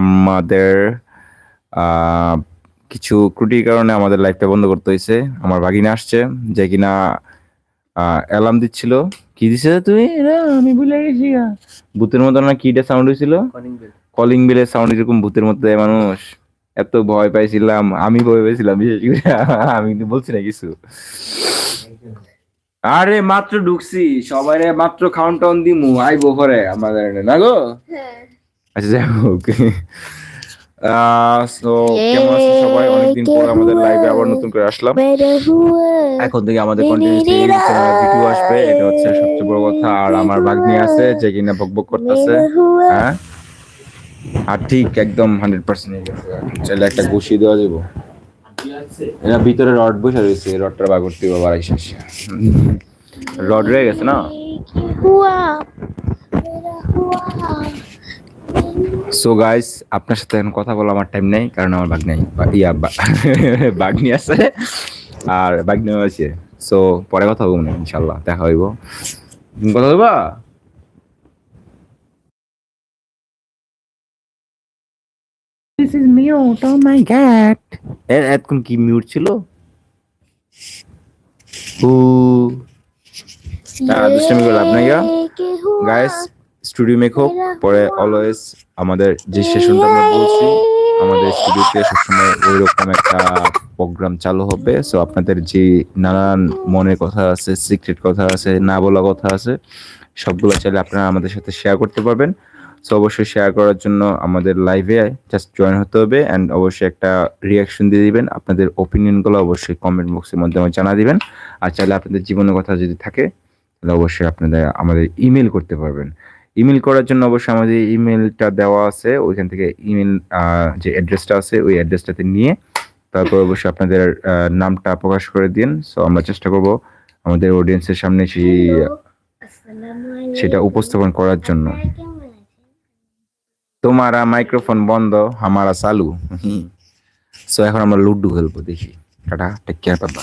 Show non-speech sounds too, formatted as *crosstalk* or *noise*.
আমাদের আহ, কিছু ত্রুটির কারণে আমাদের লাইভটা বন্ধ করতে হয়েছে আমার ভাগিনা আসছে যে কিনা অ্যালার্ম দিচ্ছিল। কি দিছে তুমি? আমি ভুলে গেছি ভূতের মতো না কিটা সাউন্ড হয়েছিল কলিং বেলের সাউন্ড এরকম ভূতের মতো দেয় মানুষ। এত ভয় পাইছিলাম আমি ভয় পাইছিলাম বিশেষ করে। আমি কিন্তু বলছি না কিছু। আরে মাত্র ঢুকছি। সবাই মাত্র খাউন টাউন দিমু আইবো ঘরে। আমাদের না গো? আচ্ছা যাই হোক। কেমন সবাই? অনেকদিন পর আমাদের আবার নতুন করে আসলাম। এখন থেকে আমাদের আসবে। এটা হচ্ছে সবচেয়ে বড় কথা। আর আমার আছে যে কিনা করতেছে। হ্যাঁ? আর ঠিক একদম হান্ড্রেড একটা দেওয়া যাব। এটা ভিতরে রড বসে রয়েছে। রডটা বাগর তুই বাবার রড রয়ে গেছে না? সো গাইস আপনার সাথে এখন কথা বলা আমার টাইম নেই কারণ আমার বাগনি ইয়া বাগনি *laughs* আছে আর বাগনি আছে সো পরে কথা বলব ইনশাল্লাহ দেখা হইব। কথা হইবা this is mute oh my god এর এতক্ষণ কি মিউট ছিল? ও তারা দুষ্টামি করে লাভ নাই গাইস স্টুডিও মেক হোক পরে অলওয়েজ আমাদের যে সেশনটা আমরা বলছি আমাদের স্টুডিওতে সবসময় ওই রকম একটা প্রোগ্রাম চালু হবে। সো আপনাদের যে নানান মনের কথা আছে সিক্রেট কথা আছে না বলা কথা আছে সবগুলো চাইলে আপনারা আমাদের সাথে শেয়ার করতে পারবেন। সো অবশ্যই শেয়ার করার জন্য আমাদের লাইভে জাস্ট জয়েন হতে হবে অ্যান্ড অবশ্যই একটা রিয়াকশন দিয়ে দিবেন। আপনাদের ওপিনিয়নগুলো অবশ্যই কমেন্ট বক্সের মাধ্যমে জানা দিবেন। আর চাইলে আপনাদের জীবনের কথা যদি থাকে তাহলে অবশ্যই আপনাদের আমাদের ইমেল করতে পারবেন। ইমেল করার জন্য অবশ্যই আমাদের ইমেলটা দেওয়া আছে। ওইখান থেকে ইমেল যে অ্যাড্রেসটা আছে, ওই অ্যাড্রেসটাতে নিয়ে তারপর অবশ্যই আপনাদের নামটা প্রকাশ করে দিন। সো আমরা চেষ্টা করব আমাদের অডিয়েন্সের সামনে সেই, সেটা উপস্থাপন করার জন্য। তোমারা মাইক্রোফোন বন্ধ আমারা চালু। সো এখন আমরা লুডু খেলব, দেখি। টাটা টেক কেয়ার বাবা